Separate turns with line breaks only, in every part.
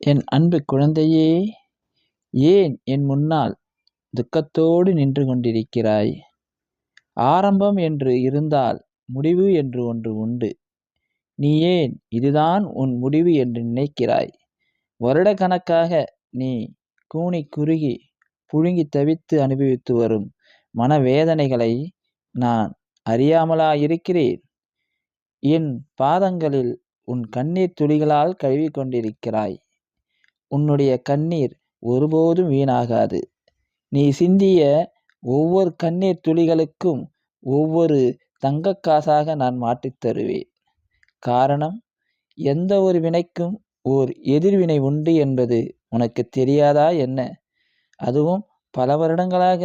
என் அன்பு குழந்தையே ஏன் என் முன்னால் துக்கத்தோடு நின்று கொண்டிருக்கிறாய்? ஆரம்பம் என்று இருந்தால் முடிவு என்று ஒன்று உண்டு. நீ ஏன் இதுதான் உன் முடிவு என்று நினைக்கிறாய்? வருடக்கணக்காக நீ கூனி குறுகி புழுங்கி தவித்து அனுபவித்து வரும் மனவேதனைகளை நான் அறியாமலா இருக்கிறேன் என் பாதங்களில் உன் கண்ணீர் துளிகளால் கழுவி கொண்டிருக்கிறாய் உன்னுடைய கண்ணீர் ஒருபோதும் வீணாகாது. நீ சிந்திய ஒவ்வொரு கண்ணீர் துளிகளுக்கும் ஒவ்வொரு தங்கக்காசாக நான் மாற்றித் தருவேன். காரணம் எந்த ஒரு வினைக்கும் ஓர் எதிர்வினை உண்டு என்பது உனக்கு தெரியாதா என்ன? அதுவும் பல வருடங்களாக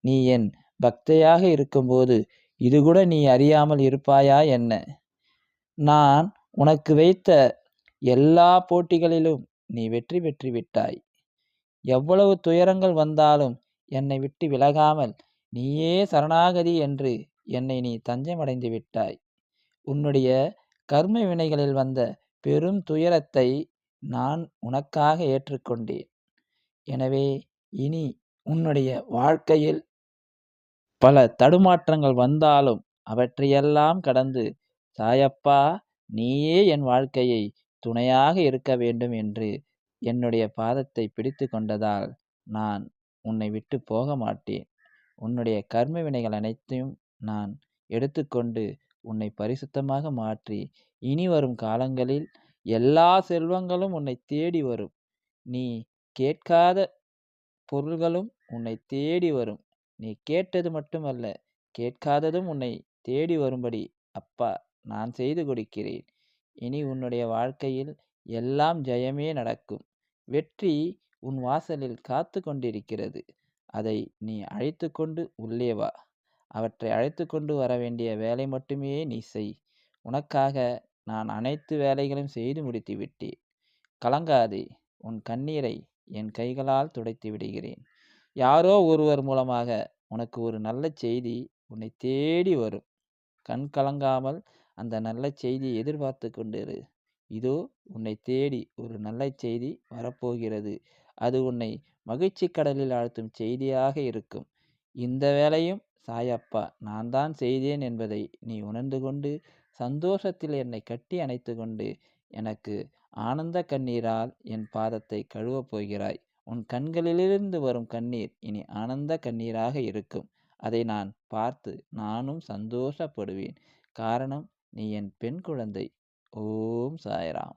நீ என் பக்தையாக இருக்கும்போது இது கூட நீ அறியாமல் இருப்பாயா என்ன? நான் உனக்கு வைத்த எல்லா போட்டிகளிலும் நீ வெற்றி பெற்று விட்டாய். எவ்வளவு துயரங்கள் வந்தாலும் என்னை விட்டு விலகாமல் நீயே சரணாகதி என்று என்னை நீ தஞ்சமடைந்து விட்டாய். உன்னுடைய கர்ம வினைகளில் வந்த பெரும் துயரத்தை நான் உனக்காக ஏற்றுக்கொண்டேன். எனவே இனி உன்னுடைய வாழ்க்கையில் பல தடுமாற்றங்கள் வந்தாலும் அவற்றையெல்லாம் கடந்து சாயப்பா நீயே என் வாழ்க்கையை துணையாக இருக்க வேண்டும் என்று என்னுடைய பாதத்தை பிடித்து கொண்டதால் நான் உன்னை விட்டு போக மாட்டேன். உன்னுடைய கர்ம வினைகள் அனைத்தையும் நான் எடுத்துக்கொண்டு உன்னை பரிசுத்தமாக மாற்றி இனி வரும் காலங்களில் எல்லா செல்வங்களும் உன்னை தேடி வரும். நீ கேட்காத பொருள்களும் உன்னை தேடி வரும். நீ கேட்டது மட்டுமல்ல கேட்காததும் உன்னை தேடி வரும்படி அப்பா நான் செய்து கொடுக்கிறேன். இனி உன்னுடைய வாழ்க்கையில் எல்லாம் ஜெயமே நடக்கும். வெற்றி உன் வாசலில் காத்து கொண்டிருக்கிறது. அதை நீ அழைத்து கொண்டு உள்ளே வா. அவற்றை அழைத்து கொண்டு வர வேண்டிய வேலை மட்டுமே நீ செய். உனக்காக நான் அனைத்து வேலைகளையும் செய்து முடித்து விட்டேன். கலங்காதே. உன் கண்ணீரை என் கைகளால் துடைத்து விடுகிறேன். யாரோ ஒருவர் மூலமாக உனக்கு ஒரு நல்ல செய்தி உன்னை தேடி வரும். கண் கலங்காமல் அந்த நல்ல செய்தியை எதிர்பார்த்து கொண்டிரு இதோ உன்னை தேடி ஒரு நல்ல செய்தி வரப்போகிறது. அது உன்னை மகிழ்ச்சி கடலில் ஆழ்த்தும் செய்தியாக இருக்கும். இந்த வேலையும் சாயப்பா நான் தான் செய்தேன் என்பதை நீ உணர்ந்து கொண்டு சந்தோஷத்தில் என்னை கட்டி அணைத்து கொண்டு எனக்கு ஆனந்த கண்ணீரால் என் பாதத்தை கழுவப் போகிறாய். உன் கண்களிலிருந்து வரும் கண்ணீர் இனி ஆனந்த கண்ணீராக இருக்கும். அதை நான் பார்த்து நானும் சந்தோஷப்படுவேன். காரணம் நீ என் பெண் குழந்தை. ஓம் சாய்ராம்.